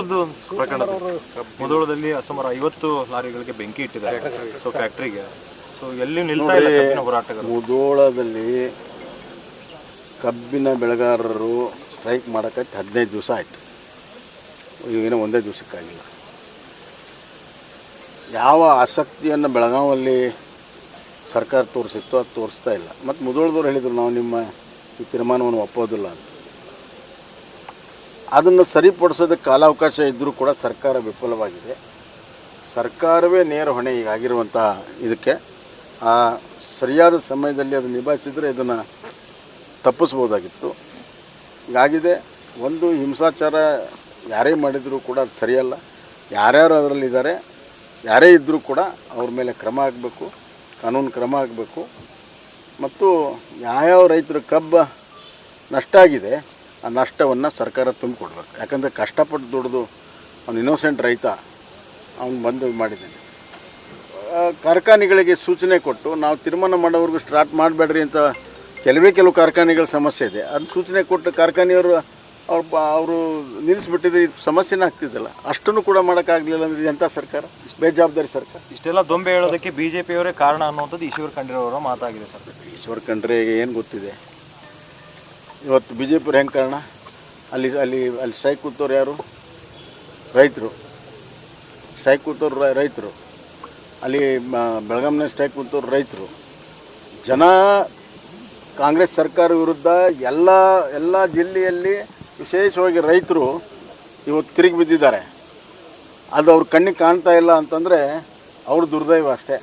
ಒಂದು ಪ್ರಕರಣ ಮುಧೋಳದಲ್ಲಿ ಸುಮಾರು ಐವತ್ತು ಲಾರಿಗಳಿಗೆ ಬೆಂಕಿ ಇಟ್ಟಿದ್ದಾರೆ. ಸೊ ಫ್ಯಾಕ್ಟ್ರಿಗೆ ಸೊ ಎಲ್ಲಿ ನಿಲ್ತಾ ಇಲ್ಲ ಕಬ್ಬಿನ ಹೋರಾಟಗಾರರು. ಮುಧೋಳದಲ್ಲಿ ಕಬ್ಬಿನ ಬೆಳೆಗಾರರು ಸ್ಟ್ರೈಕ್ ಮಾಡೋಕ್ಕೆ ಹದಿನೈದು ದಿವಸ ಆಯಿತು. ಈಗಿನ ಒಂದೇ ದಿವಸಕ್ಕಾಗಿಲ್ಲ ಯಾವ ಆಸಕ್ತಿಯನ್ನು ಬೆಳಗಾವಲ್ಲಿ ಸರ್ಕಾರ ತೋರಿಸಿತ್ತು ಅದು ತೋರಿಸ್ತಾ ಇಲ್ಲ. ಮತ್ತು ಮುದೋಳದವ್ರು ಹೇಳಿದರು ನಾವು ನಿಮ್ಮ ಈ ತೀರ್ಮಾನವನ್ನು ಒಪ್ಪೋದಿಲ್ಲ ಅಂತ. ಅದನ್ನು ಸರಿಪಡಿಸೋದಕ್ಕೆ ಕಾಲಾವಕಾಶ ಇದ್ದರೂ ಕೂಡ ಸರ್ಕಾರ ವಿಫಲವಾಗಿದೆ. ಸರ್ಕಾರವೇ ನೇರ ಹೊಣೆ ಈಗಾಗಿರುವಂಥ ಇದಕ್ಕೆ. ಆ ಸರಿಯಾದ ಸಮಯದಲ್ಲಿ ಅದನ್ನು ನಿಭಾಯಿಸಿದರೆ ಇದನ್ನು ತಪ್ಪಿಸ್ಬೋದಾಗಿತ್ತು. ಹೀಗಾಗಿದೆ ಒಂದು ಹಿಂಸಾಚಾರ ಯಾರೇ ಮಾಡಿದರೂ ಕೂಡ ಅದು ಸರಿಯಲ್ಲ. ಯಾರ್ಯಾರು ಅದರಲ್ಲಿದ್ದಾರೆ, ಯಾರೇ ಇದ್ದರೂ ಕೂಡ ಅವ್ರ ಮೇಲೆ ಕ್ರಮ ಆಗಬೇಕು ಕಾನೂನು ಕ್ರಮ ಆಗಬೇಕು ಮತ್ತು ಯಾವ್ಯಾವ ರೈತರ ಕಬ್ಬ ನಷ್ಟ ಆಗಿದೆ ಆ ನಷ್ಟವನ್ನು ಸರ್ಕಾರ ತುಂಬಿಕೊಡ್ಬೇಕು. ಯಾಕಂದರೆ ಕಷ್ಟಪಟ್ಟು ದುಡಿದು ಅವ್ನು ಇನ್ನೋಸೆಂಟ್ ರೈತ ಅವ್ನು ಬಂದು ಮಾಡಿದ್ದಾನೆ. ಕಾರ್ಖಾನೆಗಳಿಗೆ ಸೂಚನೆ ಕೊಟ್ಟು ನಾವು ತೀರ್ಮಾನ ಮಾಡೋವರೆಗೂ ಸ್ಟಾರ್ಟ್ ಮಾಡಬೇಡ್ರಿ ಅಂತ ಕೆಲವೇ ಕೆಲವು ಕಾರ್ಖಾನೆಗಳ ಸಮಸ್ಯೆ ಇದೆ. ಅದು ಸೂಚನೆ ಕೊಟ್ಟು ಕಾರ್ಖಾನೆಯವರು ಅವ್ರು ಬ ಅವರು ನಿಲ್ಲಿಸ್ಬಿಟ್ಟಿದ್ರೆ ಇದು ಸಮಸ್ಯೆನೇ ಆಗ್ತಿದ್ದಲ್ಲ. ಅಷ್ಟನ್ನು ಕೂಡ ಮಾಡೋಕ್ಕಾಗಲಿಲ್ಲ ಅಂದರೆ ಎಂಥ ಸರ್ಕಾರ? ಬೇಜವಾಬ್ದಾರಿ ಸರ್ಕಾರ. ಇಷ್ಟೆಲ್ಲ ದೊಂಬೆ ಹೇಳೋದಕ್ಕೆ ಬಿ ಜೆ ಪಿಯವರೇ ಕಾರಣ ಅನ್ನುವಂಥದ್ದು ಈಶ್ವರ್ ಖಂಡ್ರೆಯವರ ಮಾತಾಗಿದೆ ಸರ್. ಈಶ್ವರ್ ಖಂಡ್ರೆ ಏನು ಗೊತ್ತಿದೆ? ಇವತ್ತು ಬಿ ಜೆ ಪಿ ಹೆಂಗೆ ಕಾರಣ, ಅಲ್ಲಿ ಅಲ್ಲಿ ಅಲ್ಲಿ ಸ್ಟ್ರೈಕ್ ಕೂತವ್ರು ಯಾರು? ರೈತರು. ಸ್ಟ್ರೈಕ್ ಕೂತವ್ರು ರೈತರು. ಅಲ್ಲಿ ಬೆಳಗಾಂನ ಸ್ಟ್ರೈಕ್ ಕೂತವ್ರು ರೈತರು. ಜನ ಕಾಂಗ್ರೆಸ್ ಸರ್ಕಾರ ವಿರುದ್ಧ ಎಲ್ಲ ಎಲ್ಲ ಜಿಲ್ಲೆಯಲ್ಲಿ ವಿಶೇಷವಾಗಿ ರೈತರು ಇವತ್ತು ತಿರುಗಿ ಬಿದ್ದಿದ್ದಾರೆ. ಅದು ಅವ್ರ ಕಣ್ಣಿಗೆ ಕಾಣ್ತಾ ಇಲ್ಲ ಅಂತಂದರೆ ಅವ್ರ ದುರ್ದೈವ ಅಷ್ಟೇ.